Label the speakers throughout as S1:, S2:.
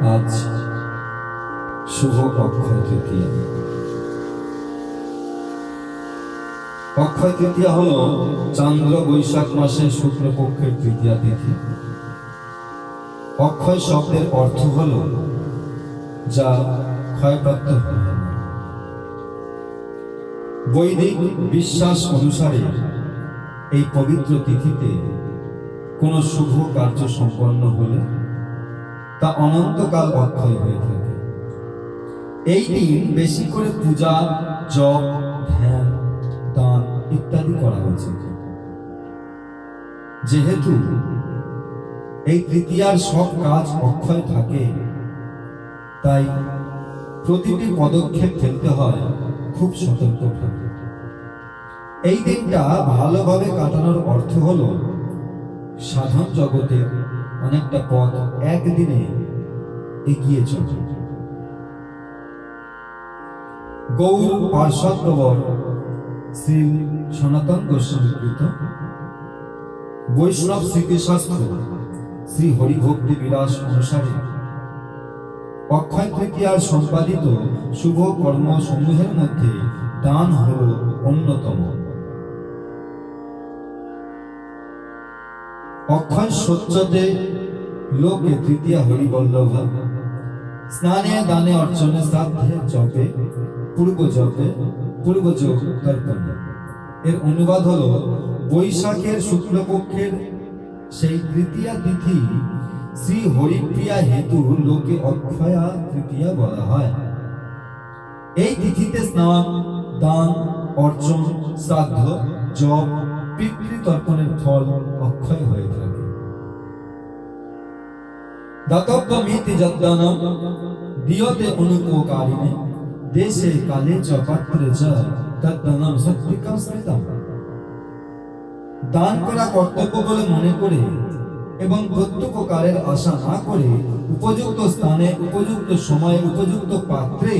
S1: আজ শুভ অক্ষয় তৃতীয়া। অক্ষয় তৃতীয়া হল চান্দ্র বৈশাখ মাসের শুক্লপক্ষের তৃতীয়া তিথি। অক্ষয় শব্দের অর্থ হল যা ক্ষয়প্রাপ্ত হয় বৈদিক বিশ্বাস অনুসারে এই পবিত্র তিথিতে কোনো শুভ কার্য সম্পন্ন হলে তা অনন্তকাল অক্ষয় হয়ে থাকে। এই দিন বেশি করে পূজা, জপ, ধ্যান, দান ইত্যাদি করা উচিত যেহেতু এই তৃতীয়ার সব কাজ অক্ষয় থাকে, তাই প্রতিটি পদক্ষেপ ফেলতে হয় খুব সতর্কভাবে এই দিনটা ভালোভাবে কাটানোর অর্থ হলো সাধন জগতে অনেকটা পথ একদিনে এগিয়ে চলে। গৌর পার্শ্বদ প্রবর শ্রী সনাতন গোস্বামীকৃত বৈষ্ণব স্মৃতিশাস্ত্র শ্রী হরিভক্তি বিলাস অনুসারে। অক্ষয় তৃতীয়ার সম্পাদিত শুভ কর্ম সমূহের মধ্যে দান হল অন্যতম। অক্ষয় সত্যতে লোকে তৃতীয়া হরিবল্লভ। স্নানে দানে অর্চনে শ্রাদ্ধে জপে, পূর্ব জপে, পূর্ব যোগ তর্পণে এর অনুবাদ হলো বৈশাখের শুক্লপক্ষের সেই তৃতীয়া তিথি। শ্রী হরিপ্রিয়া হেতু লোকে অক্ষয়া তৃতীয়া বলা হয়। এই তিথিতে স্নান, দান অর্জন শ্রাদ্ধ, জপ পিতৃতর্পণের ফল অক্ষয় হয়ে থাকে। দাতব্যমিতি যদ্দানম দিয়তে অনুপকারিণে, দেশে কালে চ পাত্রে চ তদ্দানম সত্যিকাম স্মৃতম। দান করা কর্তব্য বলে মনে করে এবং প্রত্যক্ষ কালের আশা না করে উপযুক্ত স্থানে, উপযুক্ত সময়ে, উপযুক্ত পাত্রে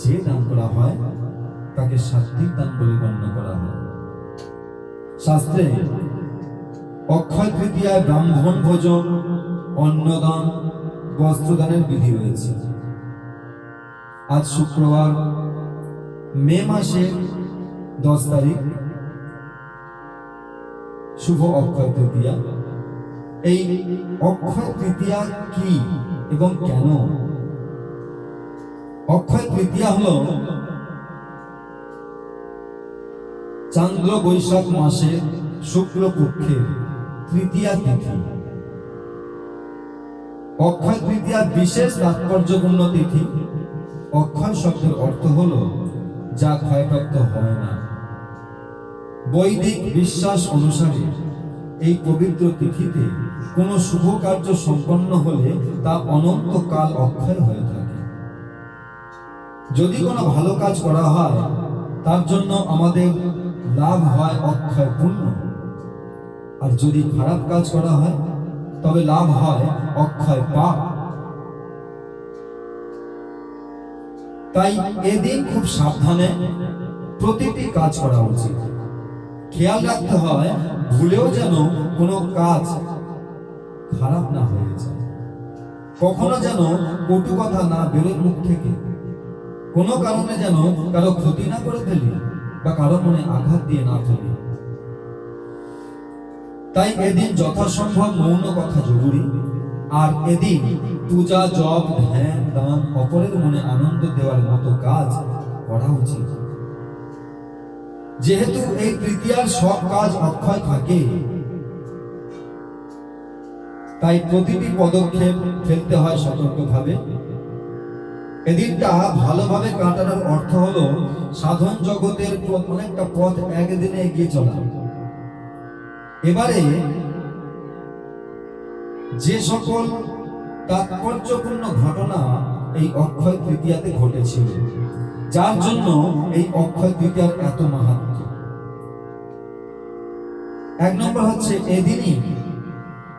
S1: যে দান করা হয়, তাকে সাত্বিক দান বলে গণ্য করা হয়। শাস্ত্রে, অক্ষয় তৃতীয়ায় ব্রাহ্মণ ভোজন, অন্নদান, বস্ত্রদানের বিধি রয়েছে। আজ শুক্রবার, মে মাসে দশ তারিখ, শুভ অক্ষয় তৃতীয়া। এই অক্ষয় তৃতীয়া কি এবং কেন? অক্ষয় তৃতীয়া হলো চান্দ্র বৈশাখ মাসে শুক্লপক্ষের তৃতীয়া তিথি। অক্ষয় তৃতীয়া বিশেষ তাৎপর্যপূর্ণ তিথি। অক্ষয় শব্দের অর্থ হলো, যা ক্ষয়প্রাপ্ত হয় না। বৈদিক বিশ্বাস অনুসারে এই পবিত্র তিথিতে কোনো শুভ কার্য সম্পন্ন হলে তা অনন্তকাল অক্ষয় হয়ে থাকে। যদি কোনো ভালো কাজ করা হয়, তার জন্য আমাদের লাভ হয়, অক্ষয় পুণ্য আর যদি খারাপ কাজ করা হয়, তবে লাভ হয় অক্ষয় পাপ। তাই এদিন খুব সাবধানে প্রতিটি কাজ করা উচিত। খেয়াল রাখতে হয়, ভুলেও যেন কোনো কাজ খারাপ না হয়ে যায়। কখনো যেন কটু কথা না বেরোয় মুখ থেকে। কোনো কারণে যেন কারও ক্ষতি না করে ফেলি। বা কারও মনে আঘাত দিয়ে না ফেলি তাই এদিন যথাসম্ভব মৌন কথা জরুরি। আর এদিন পূজা, জপ, ধ্যান, দান, অপরের মনে আনন্দ দেওয়ার মতো কাজ করা উচিত। যেহেতু এই তৃতীয়ার সব কাজ অক্ষয় থাকে, তাই প্রতিটি পদক্ষেপ ফেলতে হয় সতর্কভাবে। এদিনটা ভালোভাবে কাটানোর অর্থ হলো সাধন জগতের অনেকটা পথ একদিনে এগিয়ে চলা। এবারে যে সকল তাৎপর্যপূর্ণ ঘটনা এই অক্ষয় তৃতীয়াতে ঘটেছিল, যার জন্য এই অক্ষয় তৃতীয়ার এত মাহাত্ম। এক নম্বর হচ্ছে, এদিনই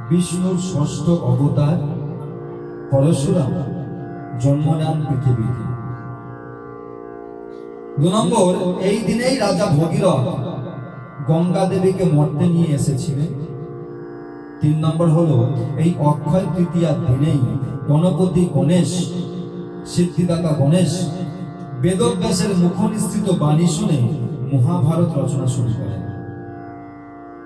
S1: বিষ্ণুর ষষ্ঠ অবতার পরশুরাম। জন্ম নেন পৃথিবীতে। দু নম্বর, এই দিনেই রাজা ভগীরথ গঙ্গা দেবীকে মর্তে নিয়ে এসেছিলেন। তিন নম্বর হলো, এই অক্ষয় তৃতীয়ার দিনেই গণপতি গণেশ, সিদ্ধিদাতা গণেশ বেদব্যাসের মুখনিসৃত বাণী শুনে মহাভারত রচনা শুরু করেন।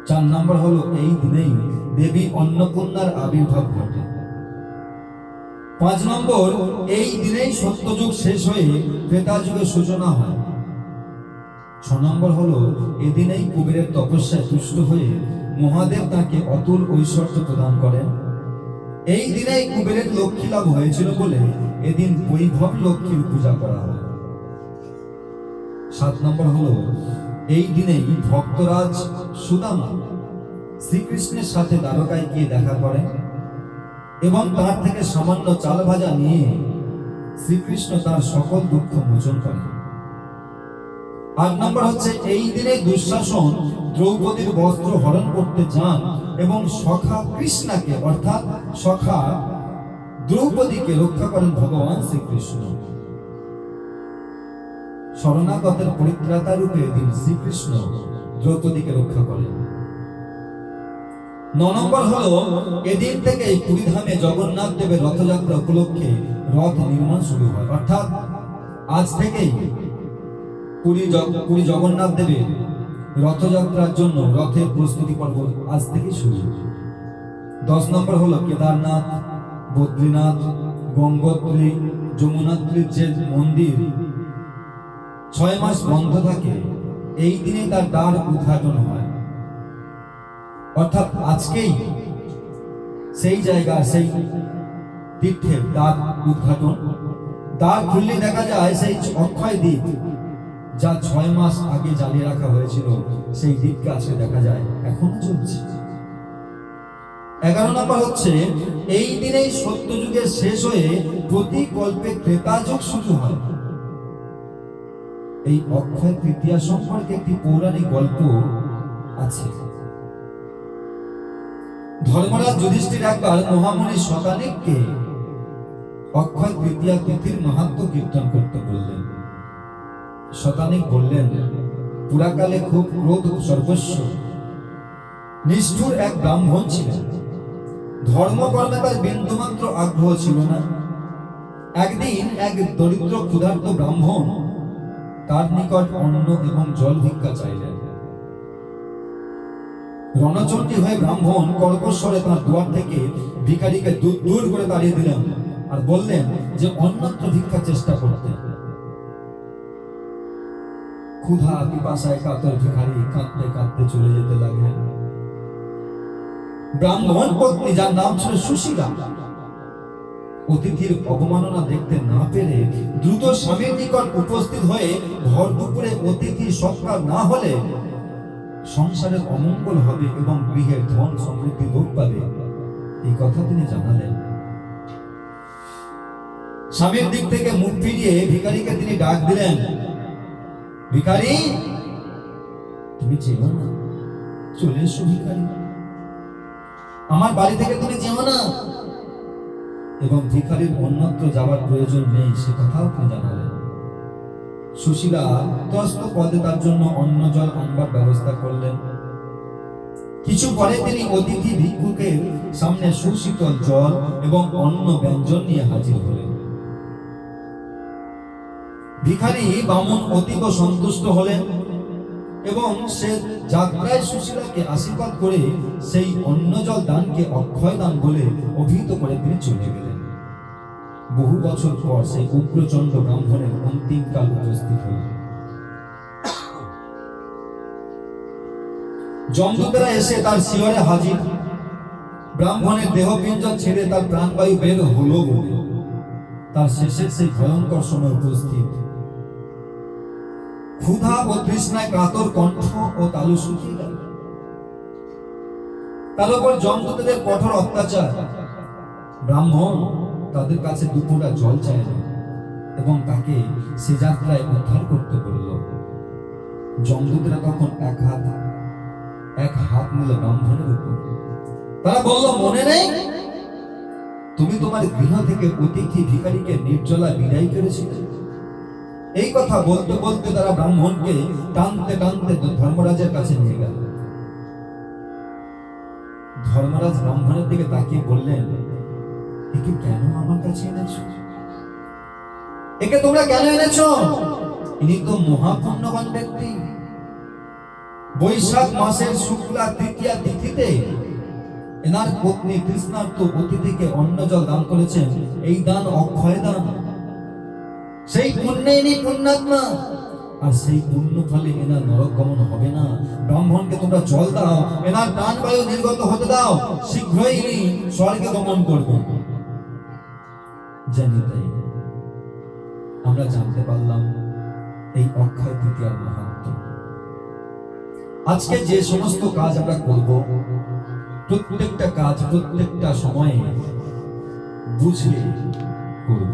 S1: চার নম্বর হলো, এই দিনেই দেবী অন্নপূর্ণার আবির্ভাব ঘটে। পাঁচ নম্বর, এই দিনেই সত্যযুগ শেষ হয়ে ক্রেতা যুগের সূচনা হয়। ছ নম্বর হলো, এদিনেই কুবেরের তপস্যায় তুষ্ট হয়ে মহাদেব তাকে অতুল ঐশ্বর্য প্রদান করেন। এই দিনেই কুবেরের লক্ষ্মী লাভ হয়েছিল বলে এদিন বৈভব লক্ষ্মীর পূজা করা হয়। সাত নম্বর হলো, এই দিনেই ভক্তরাজ সুদামা শ্রীকৃষ্ণের সাথে দ্বারকায় গিয়ে দেখা করেন। এবং তার থেকে সামান্য চাল ভাজা নিয়ে শ্রীকৃষ্ণ তার সকল দুঃখ মোচন করেন। আট নম্বর হচ্ছে, এই দিনে দুঃশাসন দ্রৌপদীর বস্ত্র হরণ করতে যান এবং সখা কৃষ্ণাকে, অর্থাৎ সখা দ্রৌপদীকে রক্ষা করেন ভগবান শ্রীকৃষ্ণ। শরণাগতের পরিত্রাতা রূপে এদিন শ্রীকৃষ্ণ দ্রৌপদীকে রক্ষা করেন। ন নম্বর হলো এদিন থেকে পুরীধামে জগন্নাথ দেবের রথযাত্রা উপলক্ষে রথ নির্মাণ শুরু হয়। অর্থাৎ আজ থেকেই পুরী পুরী জগন্নাথ দেবের রথযাত্রার জন্য রথের প্রস্তুতি পর্ব আজ থেকে শুরু দশ নম্বর হলো কেদারনাথ, বদ্রীনাথ, গঙ্গোত্রী, যমুনাত্রীর যে মন্দির, ছয় মাস বন্ধ থাকে, এই দিনে তার দ্বার উদ্ঘাটন হয়। অর্থাৎ আজকেই সেই জায়গা, সেই তীর্থের দ্বার উদ্ঘাটন। দ্বার খুললে দেখা যায় সেই অক্ষয় দ্বীপ, যা ছয় মাস আগে জ্বালিয়ে রাখা হয়েছিল, সেই দ্বীপকে আজকে দেখা যায়, এখন চলছে। এগারো নম্বর হচ্ছে, এই দিনেই সত্যযুগের শেষ হয়ে প্রতি কল্পে ত্রেতা যুগ শুরু হয়। এই অক্ষয় তৃতীয়া সম্পর্কে একটি পৌরাণিক গল্প আছে। ধর্মরাজ যুধিষ্ঠির একবার মহামণি শতানিককে অক্ষয় তৃতীয়া তিথির মাহাত্ম কীর্তন করতে বললেন। শতানিক বললেন, পুরাকালে খুব ক্রোধ সর্বস্ব। নিষ্ঠুর এক ব্রাহ্মণ ছিলেন। ধর্মকর্মে তার বিন্দুমাত্র আগ্রহ ছিল না। একদিন এক দরিদ্র ক্ষুধার্ত ব্রাহ্মণ তার নিকট অন্ন এবং জল ভিক্ষা চাইলেন। রণচণ্ডী হয়ে ব্রাহ্মণ কর্কশ্বরে তার দুয়ার থেকে ভিখারিকে দূর দূর করে তাড়িয়ে দিলেন আর বললেন যে অন্যত্র ভিক্ষা চেষ্টা করতে। ক্ষুধা, পিপাসায় কাতর ভিখারি কাঁদতে কাঁদতে চলে যেতে লাগলেন। ব্রাহ্মণ পত্নী যার নাম ছিল সুশীলা। অতিথির অবমাননা দেখতে না পেরে দ্রুত স্বামীর নিকট উপস্থিত হয়ে ভর দুপুরে অতিথি সৎকার না হলে সংসারের অমঙ্গল হবে এবং গৃহের ধন সমৃদ্ধি লোপ পাবে। এই কথা তিনি জানালেন। স্বামীর দিক থেকে মুখ ফিরিয়ে ভিখারিকে তিনি ডাক দিলেন, ভিখারি, তুমি যেও না। চলে এসো ভিখারি। আমার বাড়ি থেকে তুমি যেও না। এবং ভিখারির অন্যত্র যাওয়ার প্রয়োজন নেই, সে কথাও তিনি জানালেন। সুশীলা তস্ত পদে তার জন্য অন্ন, জল, আনবার ব্যবস্থা করলেন। কিছু পরে তিনি অতিথি ভিক্ষুকের সামনে সুশীতল জল এবং অন্ন ব্যঞ্জন নিয়ে হাজির হলেন। ভিখারি বামন অতীব সন্তুষ্ট হলেন এবং সে যাত্রায় সুশীলাকে আশীর্বাদ করে সেই অন্ন, জল দানকে অক্ষয় দান বলে অভিহিত করে তিনি চলে গেলেন। বহু বছর পর সেই উগ্রচন্ড ব্রাহ্মণের অন্তিম কাল উপস্থিত হল। যমদূতেরা এসে তার শিয়রে হাজির। ব্রাহ্মণের দেহপিঞ্জ ছেড়ে তার প্রাণবায়ু বের হলো তার শেষের সেই ভয়ঙ্কর সময় উপস্থিত। ক্ষুধা ও তৃষ্ণায় কাতর কণ্ঠ ও তালু গেল। তার উপর জমদূতদের কঠোর অত্যাচার। ব্রাহ্মণ তাদের কাছে দুপুরা জল চাইল এবং তাকে সে যাত্রায় উদ্ধার করতে বলল। জমদূতেরা তখন এক হাত এক হাত নিল ব্রাহ্মণের উপর। তারা বলল, মনে নেই? তুমি তোমার গৃহ থেকে অতিথি ভিখারিকে নির্জলা বিদায় করেছিলে। এই কথা বলতে বলতে তারা ব্রাহ্মণকে টানতে টানতে ধর্মরাজের কাছে নিয়ে গেল। ধর্মরাজ ব্রাহ্মণের দিকে তাকিয়ে বললেন একে কেন আমার কাছে এনেছো? একে তোমরা কেন এনেছো? ইনি তো মহাপুণ্যবান ব্যক্তি। বৈশাখ মাসের শুক্লা তৃতীয়া তিথিতে এনার পত্নী কৃষ্ণার্থ অতিথিকে অন্ন জল দান করেছেন। এই দান অক্ষয় দান। সেই পুণ্যে ইনি পুণ্যাত্মা। আর সেই পুণ্য ফলে এনার নরক গমন হবে না। ব্রাহ্মণকে তোমরা জল দাও। এনার প্রাণ বায়ু নির্গত হতে দাও। শীঘ্রই ইনি স্বর্গে গমন করবেন। জানি তাই আমরা জানতে পারলাম এই অক্ষয় তৃতীয়ার মাহাত্ম আজকে যে সমস্ত কাজ আমরা করব, প্রত্যেকটা কাজ প্রত্যেকটা সময়ে বুঝে করব।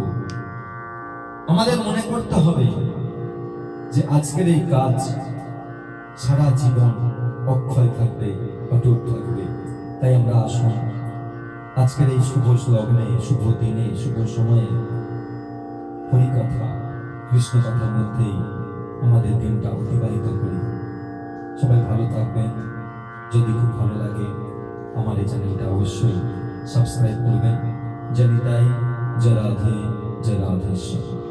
S1: আমাদের মনে করতে হবে যে আজকের এই কাজ সারা জীবন অক্ষয় থাকবে, অটুট থাকবে। তাই আমরা আসুন আজকের এই শুভ লগ্নে শুভ দিনে, শুভ সময়ে হরিকথা কৃষ্ণ কথার মধ্যেই আমাদের দিনটা অতিবাহিত করি। সবাই ভালো থাকবেন। যদি খুব ভালো লাগে, আমার এই চ্যানেলটা অবশ্যই সাবস্ক্রাইব করবেন। জানি তাই, জয় রাধে, জয় রাধেশ্বর।